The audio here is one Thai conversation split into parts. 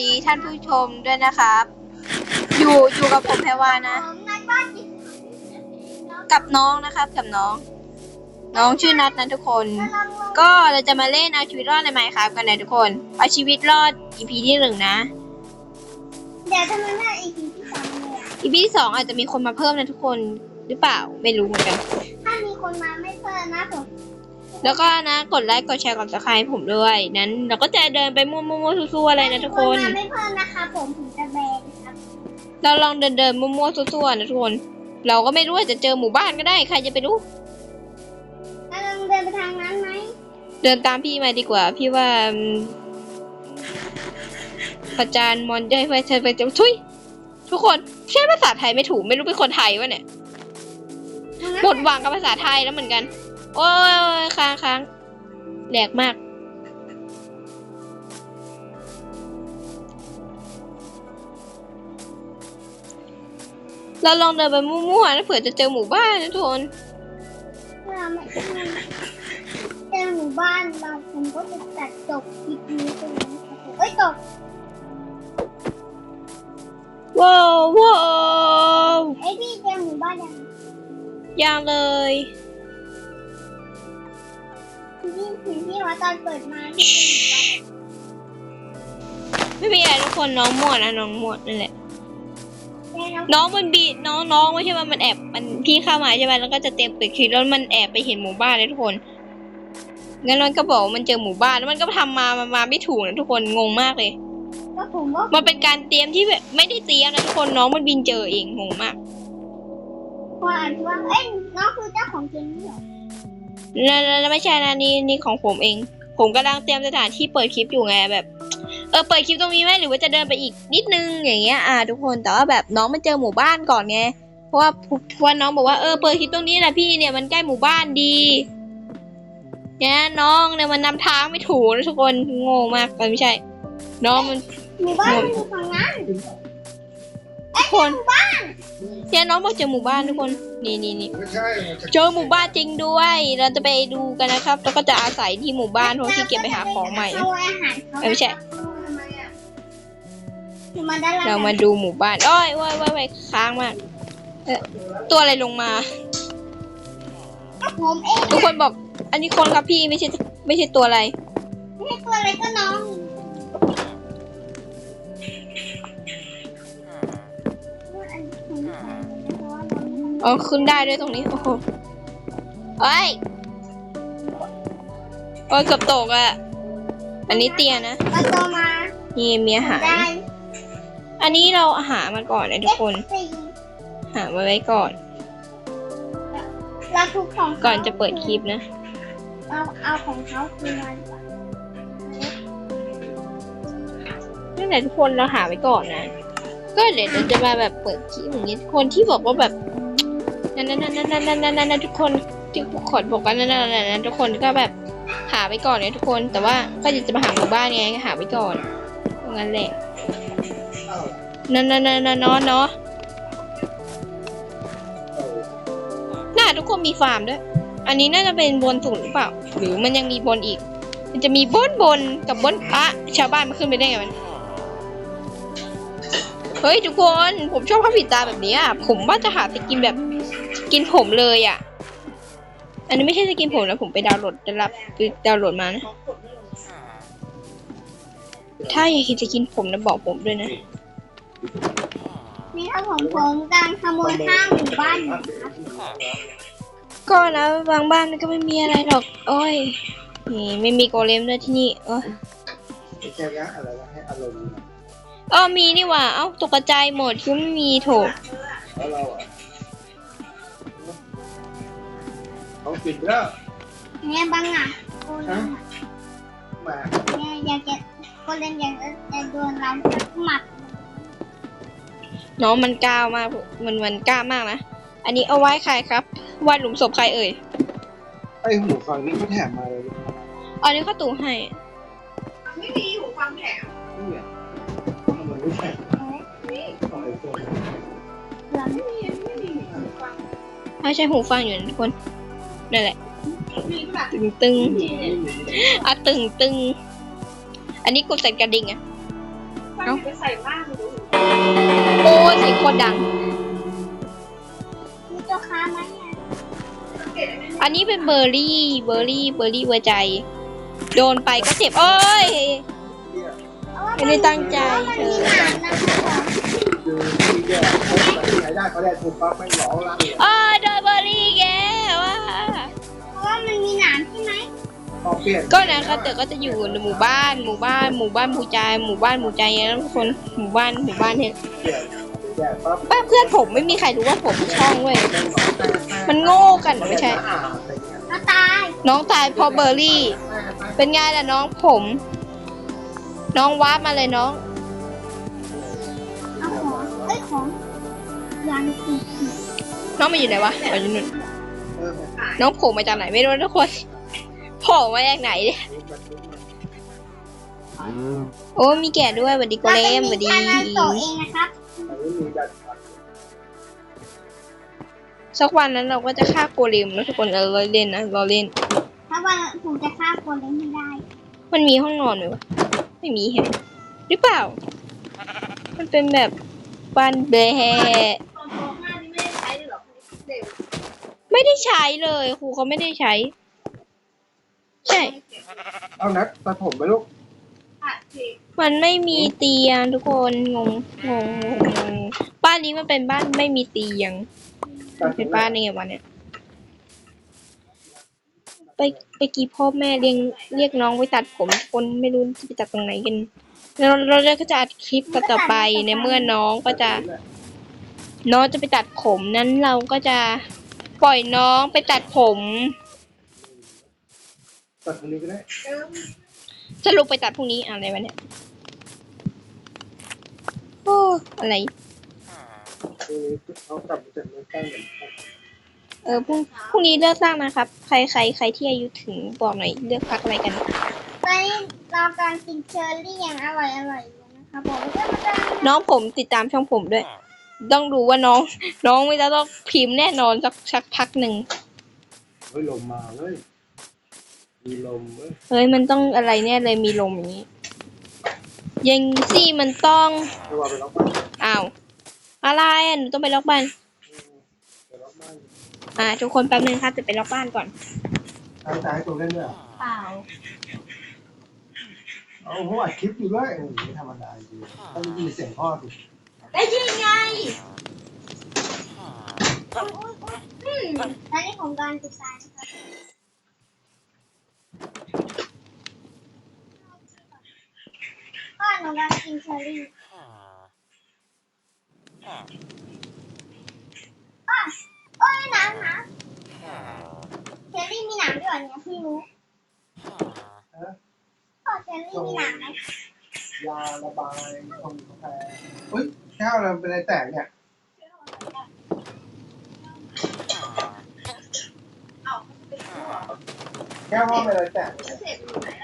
ดีท่านผู้ชมด้วยนะครับ อยู่อยู่กับผมแพรวานะผมในบ้านจิกับน้องนะครับกับน้อง น้องชื่อนัทนะทุกคน ก็เราจะมาเล่นเอาชีวิตรอดในไมค์ครับกันนะทุกคนเอาชีวิตรอด EP ที่หนึ่งนะ เดี๋ยวทำไมไม่อีกทีที่สองเลยอะ EP ที่สองอาจจะมีคนมาเพิ่มนะทุกคนหรือเปล่าไม่รู้เหมือนกัน ถ้ามีคนมาไม่เพิ่มนะผม แล้วก็นะกดไลค์กดแชร์กด subscribe ผมด้วย นั้น เราก็จะเดินไปมั่วๆซั่วๆอะไรนะทุกคนถ้ามีมาไม่เพิ่มนะคะผมผมจะแบนครับเราลองเดินเดินๆมั่วๆซั่วๆนะทุกคน เราก็ไม่รู้ว่าจะเจอหมู่บ้านก็ได้ใครจะไปรู้กำลังเดินไปทางนั้นไหมเดินตามพี่มาดีกว่า พี่ว่าอืมอาจารย์มอนได้ไปเธอไปจะทุยทุกคนใช้ภาษาไทยไม่ถูกไม่รู้เป็นคนไทยวะเนี่ยทางนั้นหมดหวังกับภาษาไทยแล้วเหมือนกัน โอ้ยโอ้ยค้างค้างแหลกมาก เราลองเดินไปมั่วๆนะเผื่อจะเจอหมู่บ้านนะทุกคนเราไม่เจอหมู่บ้านเราผมก็จะตัดจบคลิปนี้ตรงนี้ครับผมเอ้ยจบว้าวว้าวไอยพี่เจอหมู่บ้านยังยังเลย พี่พี่พี่ว่าตอนเปิดมาที่เป็นหมู่บ้านไม่มีอะไรทุกคนน้องมั่วนะน้องมั่วนั่นแหละแม่น้องน้องมันบีน้องน้องไม่ใช่ว่ามันแอบมันพี่เข้ามาใช่ไหมแล้วก็จะเต็มปิดคลิปแล้วมันแอบไปเห็นหมู่บ้านเลยทุกคนงั้นมันก็บอกว่ามันเจอหมู่บ้านแล้วมันก็ทำมามามาไม่ถูกนะทุกคนงงมากเลยก็ผมก็มันเป็นการเตรียมที่แบบไม่ได้เตรียมนะทุกคนน้องมันบินเจอเองงงมากพออ่านว่าเอ้ยน้องคือเจ้าของเกมนี่เหรอ แล้วไม่ใช่นะนี่นี่ของผมเอง ผมกำลังเตรียมสถานที่เปิดคลิปอยู่ไงแบบ เออเปิดคลิปตรงนี้ไหมหรือว่าจะเดินไปอีกนิดนึงอย่างเงี้ยอ่าทุกคนแต่ว่าแบบน้องมันเจอหมู่บ้านก่อนไงเพราะว่าเพราะว่าน้องบอกว่าเออเปิดคลิปตรงนี้แหละพี่เนี่ยมันใกล้หมู่บ้านดีเนี่ยน้องเนี่ยมันนำทางไม่ถูกนะทุกคนโงงมากไม่ใช่ น้องมันหมู่บ้านมันอยู่ฝั่งนั้น คนเนี่ยน้องบอกเจอหมู่บ้านทุกคน นี่นี่นี่ไม่ใช่มันจะเจอหมู่บ้านจริงด้วย เราจะไปดูกันนะครับ แล้วก็จะอาศัยที่หมู่บ้านเพราะที่เก็บไปหาของใหม่ เอาอาหารเขาเออไม่ใช่อยู่มาด้านล่างเรามาดูหมู่บ้านอ้อยว้ายว้ายว้ายค้างมากเออตัวอะไรลงมา ผมเองทุกคนบอก อันนี้คนครับพี่ไม่ใช่ไม่ใช่ตัวอะไร ไม่ใช่ตัวอะไรก็น้องอั องอ๋อขึ้นได้ด้วยตรงนี้ โอ้โหเอ้ยโอ้ยเกือบตกอะอันนี้เตียนะ มันโตมานี่มีอาหาร ได้อันนี้เราหามาก่อนนะทุกคน สี่หามาไว้ก่อนเราทุกของขาก่อนจะเปิดคลิปนะ เอาเอาของเขาคืนมาดีกว่านั่นแหละทุกคนเราหาไว้ก่อนนะ ก็เดี๋ยวเราจะมาแบบเปิดคลิปอย่างนี้คนที่บอกว่าแบบ นั่นนั่นนั่นนั่นนั่นนั่นนั่นทุกคนที่ขอดบอกกันนั่นนั่นนั่นทุกคนก็แบบหาไว้ก่อนเนี่ยทุกคนแต่ว่าก็อยากจะมาหาหมู่บ้านไงก็หาไว้ก่อนงั้นแหละนั่นนั่นนั่นนั่นเนาะเนาะเอ้าน่าทุกคนมีฟาร์มด้วย อันนี้น่าจะเป็นบนสุดหรือเปล่า หรือมันยังมีบนอีก มันจะมีบนบนกับบนอะชาวบ้านมันขึ้นไปได้ไงมันเฮ้ยทุกคนผมชอบผ้าปิดตาแบบนี้อะผมว่าจะหาสกินแบบ กินผมเลยอะ อันนี้ไม่ใช่สกินผมนะผมไปดาวน์โหลดได้รับไปดาวน์โหลดมานะ ถ้าอยากเห็นสกินผมนะบอกผมด้วยนะ นี่ถ้าผมผมกำลังขโมยข้างหมู่บ้านอยู่นะครับก็นะบางบ้านมันก็ไม่มีอะไรหรอก โอ้ย นี่ไม่มีโกเลมด้วยที่นี่เออไม่ใช่นะอะไรวะให้อารมณ์นะเออมีนี่หว่า เอ้าตกใจายหมดคิดว่าไม่มีโถแล้วเราอะ เขาปิดแล้วเนี่ยบางอะโคนเล่นอะมาเนี่ยอยากจะโคนเล่นอยากจะจะโดนเราหมัดน้องมันกล้ามากมันมันกล้ามากนะ อันนี้เอาไว้ใครครับวาดหลุมศพใครเอ่ย ไอหูฟังนี่เขาแถมมาเลยอันนี้ข้าตู่ให้ ไม่มีหูฟังแถมนี่เนี่ยมันไม่แถมของไอโฟนเหลืองไม่มีไม่มีหูฟัง ไม่ใช่หูฟังอยู่นะทุกคน นั่นแหละ ตึงตึงอะตึงตึง อันนี้กดใส่กระดิ่งอะเอ้าใส่มากโอ้สีโคตรดัง มีตัวค้าไหมอันนี้เป็นเบอร์รี่ เบอร์รี่ เบอร์รี่เวอร์ใจ โดนไปก็เจ็บโอ้ยไม่ได้ตั้งใจเธอเออ เปลี่ยนก็นะคะแต่ก็จะอยู่ในหมู่บ้าน หมู่บ้าน หมู่บ้านผู้ใจหมู่บ้านหมู่ใจนะทุกคนหมู่บ้านหมู่บ้านเนี่ยเปลี่ยนแยกปั๊บป้าเพื่อนผมไม่มีใครรู้ว่าผมมีช่องเว้ยแม่งหลอกแต่แต่มันโง่กันไม่ใช่อ่าอะไรเงี้ยมาตายน้องตายเพราะเบอร์รี่ เป็นไงล่ะน้องผม น้องวาร์ปมาเลยน้องเอาของเอ้ยของยางสีเขียวน้องมาอยู่ไหนวะอ๋ออยู่นู่นเออน้องโผล่มาจากไหนไม่รู้นะทุกคน โผล่มาจากไหนเนี่ยโอ้มีแกะด้วยสวัสดีโกเราเลเป็นมสวัสดีชานาโตะเองนะครับอันนี้มีดัดฟันสักวันนั้นเราก็จะฆ่าโกเลมนะทุกคนเออเราเล่นนะเราเล่น ถ้าวันผมจะฆ่าคนเล่นให้ได้ มันมีห้องนอนไหมวะไม่มีแฮะหรือเปล่า มันเป็นแบบบ้านแบะตอนโตมากนี่ไม่ได้ใช้เลยเหรอเด็กไม่ได้ใช้เลยครูเขาไม่ได้ใช้ ใช่ เอานัดตัดผมไปลูกมันไม่มีเตียงทุกคนงงงงบ้านนี้มันเป็นบ้านไม่มีเตียงเป็นบ้านยังไงวะเนี่ยไปไปกี่พ่อแม่เรียงเรียกน้องไปตัดผมคนไม่รู้จะไปตัดตรงไหนกันเราเราก็จะอัดคลิปต่อไปในเมื่อน้องก็จะ น้องจะไปตัดผมนั้นเราก็จะปล่อยน้องไปตัดผม ตัดตรงนี้ก็ได้เออสรุปไปตัดพรุ่งนี้อะไรวะเนี่ยโอ้อะไรคือเขากลับมาจากเมืองใต้เหมือนกันเออพรุ่งพรุ่งนี้เลือกตั้งนะครับ ใครใครใครที่อายุถึงบอกหน่อยเลือกพักอะไรกัน ตอนนี้เรากำลังกินเชอร์รี่อย่างอร่อยอร่อยอยู่นะครับผมแล้วก็มาจะน้องผมติดตามช่องผมด้วย ต้องดูว่าน้อง น้องไม่จะต้องพิมพ์แน่นอนสักสักพักหนึ่งเฮ้ยลมมาเลย มีลมเว้ยเฮ้ยมันต้องอะไรแน่เลยมีลมอย่างนี้ยังซี่มันต้องไม่ว่าไปล็อกบ้านอ้าวอะไรอะหนูต้องไปล็อกบ้านไปล็อกบ้านอ่าทุกคนแป๊บนึงครับจะไปล็อกบ้านก่อนตั้งใจให้ตัวเล่นด้วยเหรอเปล่าเอาหัวอัดคลิปอยู่ด้วยโอ้โหไม่ธรรมดาจริงต้องมีเสียงพ่อดิได้ยินไงตอนนี้ผมกำลังจะตายนะครับ พ่อหนูกำลังกินเชอร์รี่อ้าวโอ้ยหนามหนามเชอร์รี่มีหนามด้วยเหรอเนี่ยเพิ่งรู้ฮะพ่อเชอร์รี่มีหนามไหมยาระบายคงกาแฟเฮ้ยแก้วเราเป็นอะไรแตกเนี่ย แก้วว่าไปเลยรู้แล้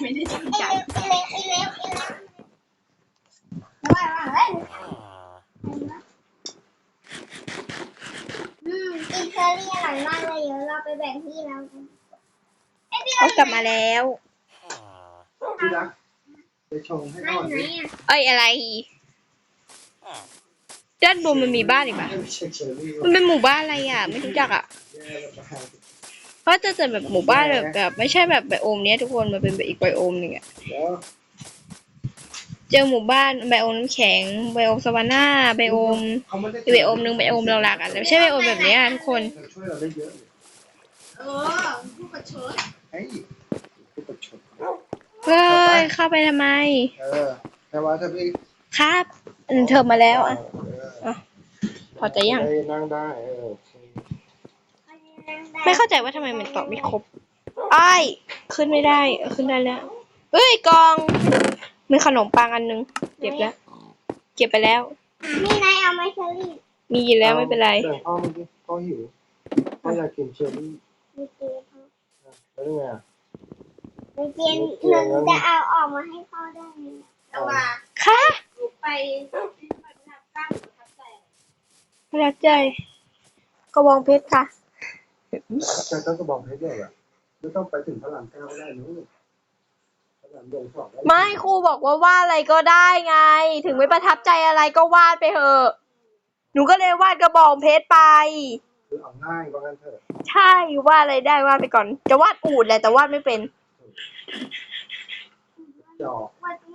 ไม่ได้ตั้งใจเล็วไอ้เล็วไอ้เล็วไอ้เล็วแล้วว่าว่าเฮ้ยอืมกินเชอรี่อร่อยมากเลยเดี๋ยวเราไปแบ่งพี่เราไอยพี่เขากลับมาแล้วที่รักไปชงให้ก่อนไหนดิอะเอ้ยอะไรด้านบนมันมีบ้านอีกปะไม่ใช่เชอรี่มันเป็นหมู่บ้านอะไรอะ ไม่รู้จักอะ แย่ระบาย เพราะจะจะแบบหมู่บ้านแบบแบบ ไม่ใช่แบบไบโอมเนี้ยทุกคนมันเป็นแบบอีกไบโอมหนึ่งอะแล้วเจอหมู่บ้านไบโอมน้ำแข็งไบโอมสวาน่าไบโอมเขาไม่ได้อีกไบโอมหนึ่งไบโอมเราหลักอะแต่ไม่ใช่ไบโอมแบบเนี้ยทุกคนช่วยเราได้เยอะเลยเออผู้ประชดเฮ้ยผู้ประชดเฮ้ยเข้าไปทำไม เออแต่ว่าถ้าพี่ครับอืมเธอมาแล้วอะเออพอใจยังได้นั่งได้เออโอเค ไม่เข้าใจว่าทำไมมันตอบไม่ครบอ้ายขึ้นไม่ได้เออขึ้นได้แล้วเอ้ยกอง มีขนมปังอันนึงเก็บแล้ว เก็บไปแล้วนี่นายเอาไหมเชอรี่มีอยู่แล้วไม่เป็นไรแบ่งพ่อมันดิพ่อหิวพ่ออยากกินเชอรี่มีเกมแล้วยังไงอะมีเกมหนึ่งจะเอาออกมาให้พ่อได้ไหมแล้วว่าค่ะหนูไปที่ไปทำสร้างหนูทับแต่ประทับใจกระบองเพชรค่ะ แต่ก็กระบอกเพชรด้วยอะไม่ต้องไปถึงพระรามเก้าก็ได้นู้นพระรามยงสอบได้ไม่ครูบอกว่าวาดอะไรก็ได้ไง ถึงไม่ประทับใจอะไรก็วาดไปเถอะหนูก็เลยวาดกระบองเพชรไป คือเอาง่ายว่างั้นเถอะใช่วาดอะไรได้วาดไปก่อน จะวาดอูดแหละแต่วาดไม่เป็น จอก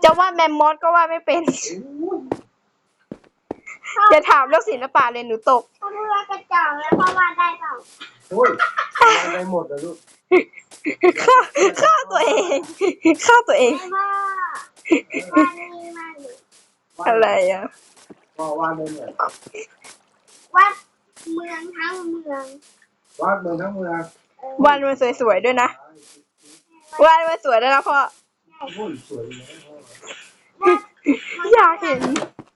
จะวาดแมมมอสก็วาดไม่เป็นอย่าถามเรื่องศิลปะเลยหนูตกพ่อพูดว่ากระจอกแล้วพ่อวาดได้เปล่าโอ้ยได้หมดเลยลูกฆ่าฆ่าตัวเองฆ่าตัวเอง ไม่ว่าวาดนี่มากเลยอะไรอะพ่อวาดเลยเนี่ยวาดเมืองทั้งเมืองวาดเมืองทั้งเมืองเออวาดมันสวยๆด้วยนะวาดมันสวยด้วยนะพ่อโอ้ยสวยเลยพ่อ วาดอยากเห็น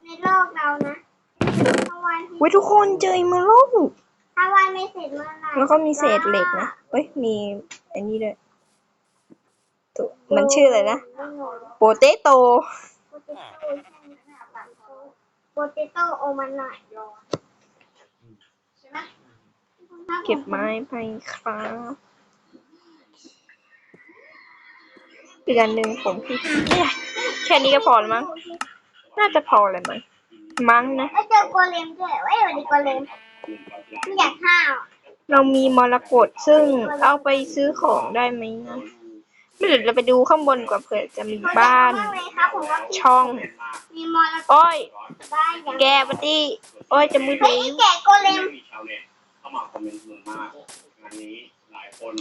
ในโลกเรานะถ้า วาดที่วิทุกคนเจอมาลูกถ้าวาดไม่เสร็จเมื่อไหร่แล้วก็มีเศษเหล็กนะเอ้ยมีอันนี้ด้วยตัวมันชื่ออะไรนะไม่รู้โปเตโตโปเตโต้โอมันหน่อยใช่ไหมเก็บไม้ไปครับอีกอันหนึ่งผมพี่เนี่ยแค่นี้ก็พอแล้วมั้ง น่าจะพอเลยมั้ง มั้งนะแล้วเจอโกเลมด้วยเว้ยวันนี้โกเลมไม่อยากห้าวเรามีมรกตซึ่งเอาไปซื้อของได้ไหมนะไม่เดี๋ยวเราไปดูข้างบนก่อนเผื่อจะมีบ้านมากเลยครับผมว่าช่อง มีมอลโอ้ย บ้านอย่างแกปฏิโอ้ยจะมืดเฮ้ยแล้วนี่แกะโกเลมมีชาวเน็ตเข้ามาคอมเมนต์จำนวนมากงานนี้หลายคน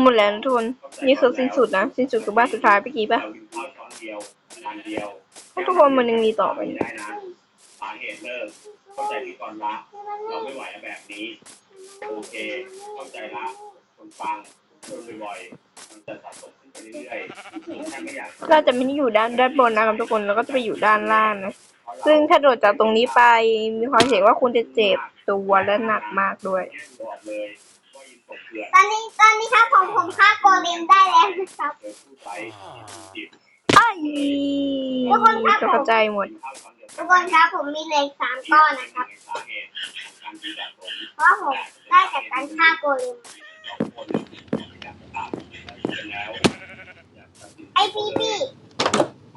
หมดแล้วนะทุกคนนี่คือสิ้นสุดนะสิ้นสุดคือบ้านสุดท้ายเมื่อกี้ปะเรากินข้าวช้อนเดียวจานเดียวถ้าทุกคนมันยังมีต่อไปไม่นะ ได้นะ สาเหตุเลิกเข้าใจพี่ก่อนละ เราไม่ไหวแบบนี้ โอเค เข้าใจละ คนฟังคนบ่อยๆมันจะสะสมขึ้นไปเรื่อยๆผมแค่ไม่อยากเราจะไม่ได้อยู่ด้านด้านบนนะครับทุกคน เราก็จะไปอยู่ด้านล่างนะ ซึ่งถ้าโดดจากตรงนี้ไป มีความเสี่ยงว่าคุณจะเจ็บตัวและหนักมากด้วย บอกเลยว่ายินตกเกลือนตอนนี้ตอนนี้ครับผมผมฆ่าโกเลมได้แล้วนะครับเคยพูดไปจิ บไอ้ตกใจหมดข้าวช้อนเดียวทุกคนครับผมมีเหล็กสามก้อนนะครับสาเหตุของการที่สะสมเพราะผมได้จากการฆ่าโกเลมไอพี่พี่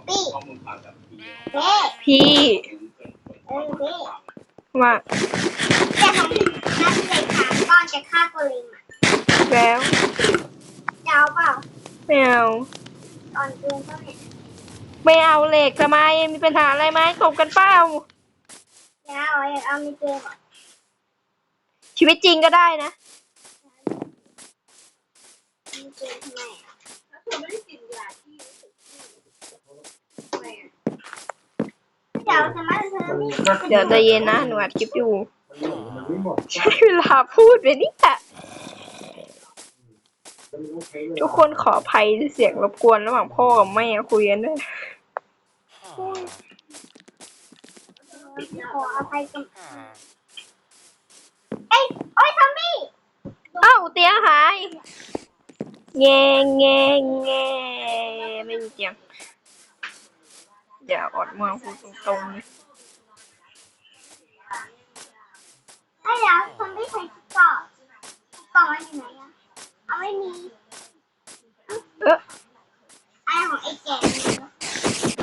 พี่ข้อมูลข่าวจากพี่เฮ้พี่เออพี่ว่าแต่ผมนัดเหล็กสามก้อนจะฆ่าโกเลมอะแล้วจะเอาเปล่าไม่เอา ตอนเกินก็เห็น ไม่เอาเหล็กทำไมมีปัญหาอะไรไหมตบกันเปล่าจะเอาอยากเอามีเกมอะชีวิตจริงก็ได้นะมีเกมทำไมอะแล้วเธอไม่ได้กินยาที่รู้สึกที่ทำไมอะเดี๋ยวสมัครเธอมีเดี๋ยวใจะเย็นนะหนูอัดคลิปอยู่ มันไม่หมดใช้เวลาพูดไปนี่แหละมันไม่ใช้เวลา ทุกคนขออภัยที่เสียงรบกวนระหว่างพ่อกับแม่คุยกันด้วย ขออภัยกันเอ้ยโอ้ยทอมบี้เอ้าเตียงหายแงแงแงไม่มีเตียงอย่าอดมาพูดตรงๆไอ้เดี๋ยวทอมบี้ใส่กล่องกล่องมันอยู่ไหนอะเอาไม่มีเอ๊ะไอ้ของไอ้แก่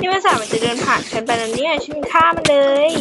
นี่มันสามารถจะเดินผ่านฉันไปแล้วเนี่ยฉันฆ่ามันเลย